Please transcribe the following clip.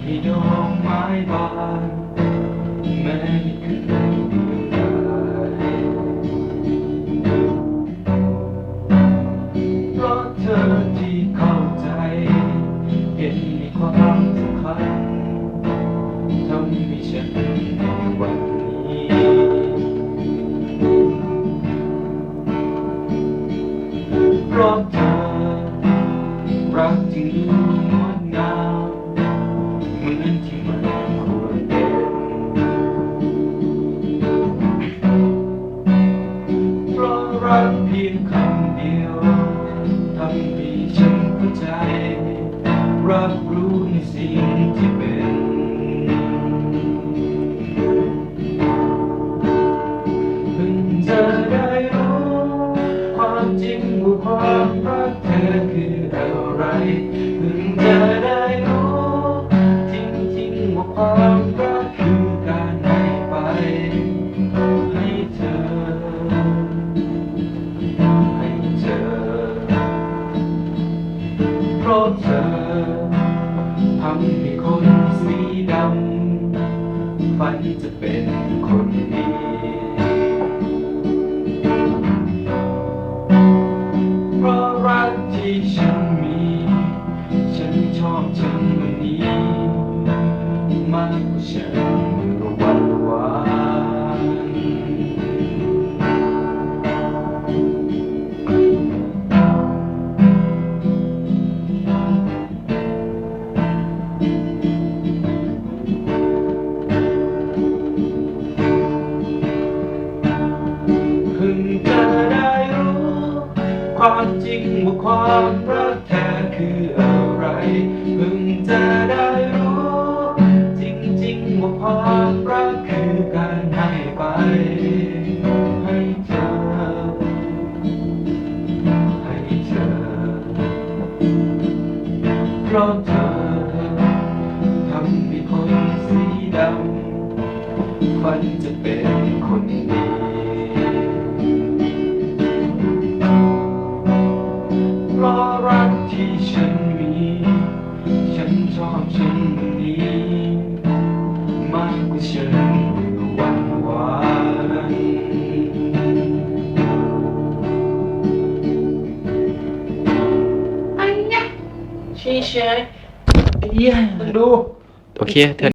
ที่ดอกไม้บานแม้นี่คือฤดูกาลเพราะเธอที่เข้าใจ เห็นในความสำคัทำให้ฉันในวันนี้เพราะเธอรักจริ รับรู้ในสิ่งที่เป็น เพิ่งจะได้รู้ ความจริงว่าความรักเธอคืออะไรเพิ่งจะ มีคนสีดำฝันจะเป็นคนดีเพราะรักที่ฉันมี ฉันชอบฉันวันนี้มากกว่าฉัน ความจริงว่าความรักแท้คืออะไรเพิ่งจะได้รู้ จริงๆว่าความรักคือการให้ไปให้เธอให้เธอเพราะเธอทำให้คนสีดำฝันจะเป็นคนดี อบฉันวันนี้มากกว่าฉันเมื่อวันวานอันเนี้ยเฉยเยี่ยดู โอเคเธอ